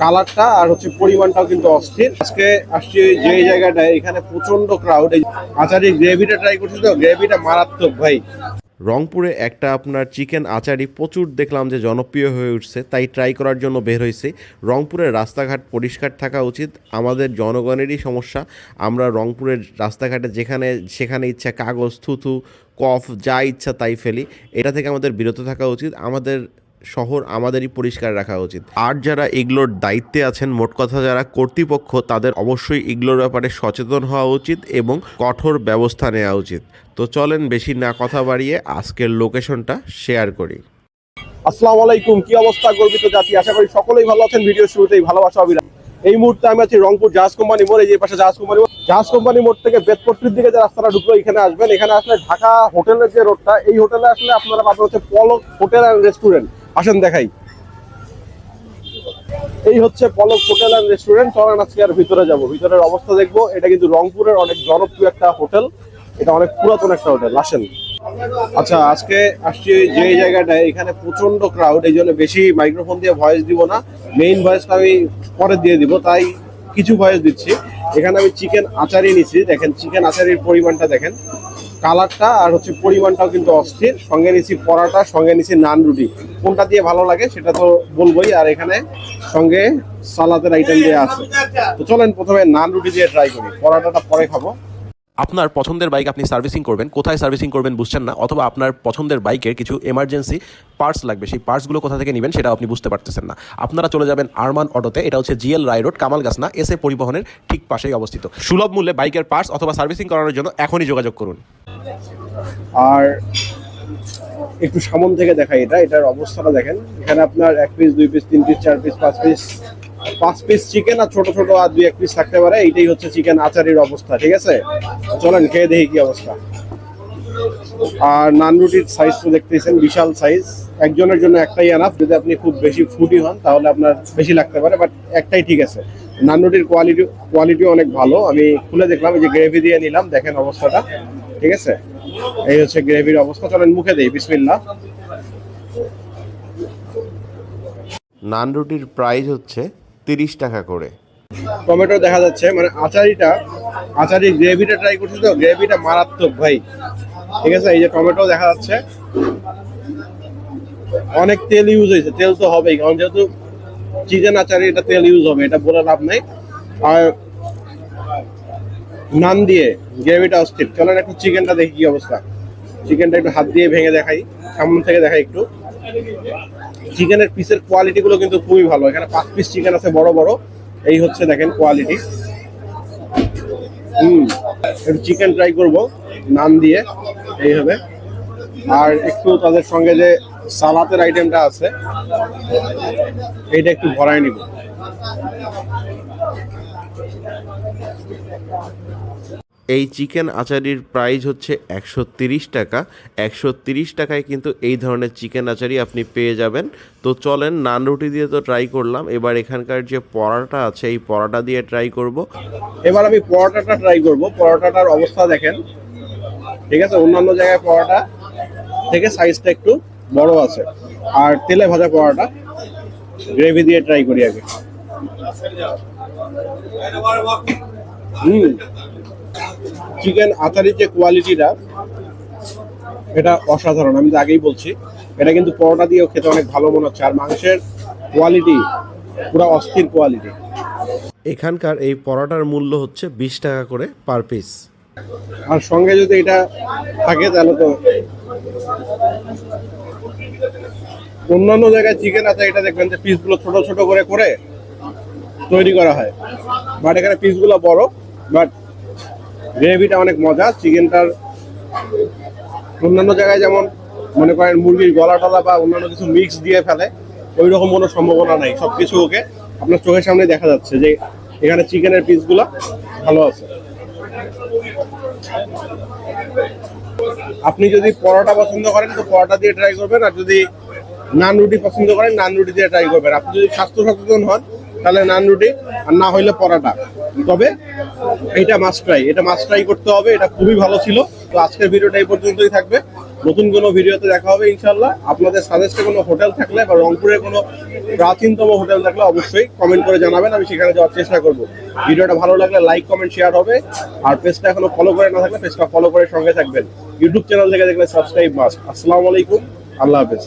কালারটা আর হচ্ছে পরিমাণটাও কিন্তু অস্থির। আজকে আসছি যে জায়গাটায়, এখানে প্রচণ্ড ক্রাউড এই আচারি গ্রেভিটা ট্রাই করছি তো? গ্রেভিটা মারাত্মক ভাই। রংপুরে একটা আপনার চিকেন আচারি প্রচুর দেখলাম যে জনপ্রিয় হয়ে উঠছে, তাই ট্রাই করার জন্য বের হয়েছে। রংপুরের রাস্তাঘাট পরিষ্কার থাকা উচিত, আমাদের জনগণেরই সমস্যা। আমরা রংপুরের রাস্তাঘাটে যেখানে, সেখানে ইচ্ছা কাগজ, থুথু, কফ, যা ইচ্ছা তাই ফেলি। এটা থেকে আমাদের বিরত থাকা উচিত। আমাদের শহর আমাদেরই পরিষ্কার রাখা উচিত। আর যারা এগুলোর দায়িত্বে আছেন, মোট কথা যারা কর্তৃপক্ষ, তাদের অবশ্যই এগুলোর ব্যাপারে সচেতন হওয়া উচিত এবং কঠোর ব্যবস্থা নেওয়া উচিত। তো চলেন বেশি না কথা বাড়িয়ে আজকের লোকেশনটা শেয়ার করি। আসসালামু আলাইকুম, কি অবস্থা গর্বিত জাতি? আশা করি সকলেই ভালো আছেন। ভিডিও শুরুতেই ভালোবাসা অবিরাম। এই মুহূর্তে আমি আছি রংপুর জাহাজ কোম্পানি মোড় এই যে পাশে জাহাজ কোম্পানি মোড় জাহাজ কোম্পানি মোড় থেকে বেদপট্টির দিকে যে রাস্তাটা ঢুকলো, এখানে আসবেন। এখানে আসলে ঢাকা হোটেলের যে রোডটা এই হোটেলে আসলে আপনারা পাবেন হচ্ছে পলক হোটেল অ্যান্ড রেস্টুরেন্ট আসেন দেখাই। এই হচ্ছে পলক হোটেল অ্যান্ড রেস্টুরেন্ট চলেন আজকে আর ভিতরে যাব। ভিতরের অবস্থা দেখব। এটা কিন্তু রংপুরের অনেক জনপ্রিয় একটা হোটেল। এটা অনেক পুরাতন একটা হোটেল। আসেন। আচ্ছা আজকে আসছি যে জায়গাটায়। এখানে প্রচণ্ড ক্রাউড এই জন্য বেশি মাইক্রোফোন দিয়ে ভয়েস দিব না। মেইন ভয়েসটা আমি পরে দিয়ে দিব, তাই কিছু ভয়েস দিচ্ছি। এখানে আমি চিকেন আচারি নিছি দেখেন চিকেন আচারির পরিমাণটা দেখেন। কালারটা আর হচ্ছে পরিমাণটাও কিন্তু অস্থির। সঙ্গে নিছি পরাটা, সঙ্গে নিছি নান রুটি। কোনটা দিয়ে ভালো লাগে সেটা তো বলবোই। আর এখানে সঙ্গে সালাদের আইটেম দিয়ে আছে। তো চলেন প্রথমে নান রুটি দিয়ে ট্রাই করি। পরাটাটা পরে খাব। আপনার পছন্দের বাইক আপনি সার্ভিসিং করবেন। কোথায় সার্ভিসিং করবেন বুঝছেন না, অথবা আপনার পছন্দের বাইকের কিছু এমার্জেন্সি পার্টস লাগবে। সেই পার্টসগুলো কোথা থেকে নেবেন সেটা আপনি বুঝতে পারতেছেন না। আপনারা চলে যাবেন আরমান অটোতে এটা হচ্ছে জিএল রায় রোড কামালগাসনা এস পরিবহনের ঠিক পাশেই অবস্থিত। সুলভ মূল্যে বাইকের পার্টস অথবা সার্ভিসিং করানোর জন্য এখনই যোগাযোগ করুন। আর একটু সামন থেকে দেখাই এটা, এটার অবস্থাটা দেখেন। এখানে আপনার এক পিস দুই পিস তিন পিস চার পিস পাঁচ পিস পাঁচ পিস চিকেন আর ছোট ছোট আর দুই এক পিস থাকতে পারে। এইটাই হচ্ছে চিকেন আচারির অবস্থা, ঠিক আছে? চলেন, খেয়ে দেখি কি অবস্থা। আর নান রুটির সাইজ তো দেখতেছেন, বিশাল সাইজ একজনের জন্য একটাই আনাফ যদি আপনি খুব বেশি ফুডি হন, তাহলে আপনার বেশি লাগতে পারে বাট একটাই ঠিক আছে। নান রুটির কোয়ালিটি কোয়ালিটি অনেক ভালো। আমি খুলে দেখলাম যে গ্রেভি দিয়ে নিলাম, দেখেন অবস্থাটা, ঠিক আছে? এই হচ্ছে গ্রেভির অবস্থা। চলেন, মুখে দেই, বিসমিল্লাহ। নান রুটির প্রাইস হচ্ছে তিরিশ টাকা করে। টমেটো দেখা যাচ্ছে মানে আচারিটা, আচারি গ্রেভিটা ট্রাই করছি তো, গ্রেভিটা মারাত্মক ভাই। ঠিক আছে, এই যে টমেটো দেখা যাচ্ছে। অনেক তেল ইউজ হয়েছে, তেল তো হবেই, কারণ যেহেতু চিকেন আচারি, এটা তেল ইউজ হবে, এটা বলে লাভ নাই। আর নান দিয়ে, গ্রেভিটা অস্থির। চলেন একটু চিকেনটা দেখি কি অবস্থা। চিকেনটা একটু হাত দিয়ে ভেঙে দেখাই, সামনে থেকে দেখাই একটু। চিকেনের পিসের কোয়ালিটি গুলো কিন্তু খুবই ভালো। এখানে পাঁচ পিস চিকেন আছে, বড় বড়। এই হচ্ছে দেখেন কোয়ালিটি হুম, একটু চিকেন ট্রাই করব নান দিয়ে, এই হবে। আর একটু তাদের সঙ্গে যে সালাতের আইটেমটা আছে, এইটা একটু ভরাই নিব। এই চিকেন আচারির প্রাইস হচ্ছে একশো তিরিশ টাকা। একশো তিরিশ টাকায় কিন্তু এই ধরনের চিকেন আচারি আপনি পেয়ে যাবেন। তো চলেন নান রুটি দিয়ে তো ট্রাই করলাম। এবার এখানকার যে পরাটা আছে, এই পরাটা দিয়ে ট্রাই করব। এবার আমি পরোটাটা ট্রাই করব। পরোটাটার অবস্থা দেখেন। ঠিক আছে? অন্যান্য জায়গায় পরোটা থেকে সাইজটা একটু বড় আছে। আর তেলে ভাজা পরোটা গ্রেভি দিয়ে ট্রাই করি আগে। চিকেন আচারির যে কোয়ালিটিটা এটা অসাধারণ আমি তো আগেই বলছি। এটা কিন্তু পরোটা দিয়েও খেতে অনেক ভালো মনে হচ্ছে আর মাংসের কোয়ালিটি পুরো অস্থির কোয়ালিটি এখানকার এই পরোটার মূল্য হচ্ছে বিশ টাকা করে পার পিস আর সঙ্গে যদি এটা থাকে তাহলে তো অন্যান্য জায়গায় চিকেন আছে এটা দেখবেন যে পিসগুলো ছোট ছোট করে করে তৈরি করা হয়। বাট এখানে পিসগুলো বড় বাট গ্রেভিটা অনেক মজা, চিকেনটার অন্যান্য জায়গায় যেমন মনে করেন মুরগির গলা টলা বা অন্যান্য কিছু মিক্স দিয়ে ফেলে ওই রকম কোনো সম্ভাবনা নাই সব কিছু ওকে আপনার চোখের সামনে দেখা যাচ্ছে যে এখানে চিকেনের পিসগুলো ভালো আছে। আপনি যদি পরোটা পছন্দ করেন, তো পরোটা দিয়ে ট্রাই করবেন, আর যদি নান রুটি পছন্দ করেন, নান রুটি দিয়ে ট্রাই করবেন। আপনি যদি স্বাস্থ্য সচেতন হন তাহলে নান রুটি আর না হইলে পরোটা। তবে এটা মাস্ট ট্রাই এটা মাস্ট ট্রাই করতে হবে, এটা খুবই ভালো ছিল। তো আজকের ভিডিওটা এই পর্যন্তই থাকবে। নতুন কোনো ভিডিওতে দেখা হবে ইনশাল্লাহ আপনাদের সাজেস্টে কোনো হোটেল থাকলে বা রংপুরের কোনো প্রাচীনতম হোটেল থাকলে অবশ্যই কমেন্ট করে জানাবেন, আমি সেখানে যাওয়ার চেষ্টা করব। ভিডিওটা ভালো লাগলে লাইক কমেন্ট শেয়ার হবে। আর পেজটা এখনও ফলো করে না থাকলে পেজটা ফলো করে সঙ্গে থাকবেন। ইউটিউব চ্যানেল থেকে দেখলে সাবস্ক্রাইব মাস্ট আসসালামু আলাইকুম, আল্লাহ হাফেজ।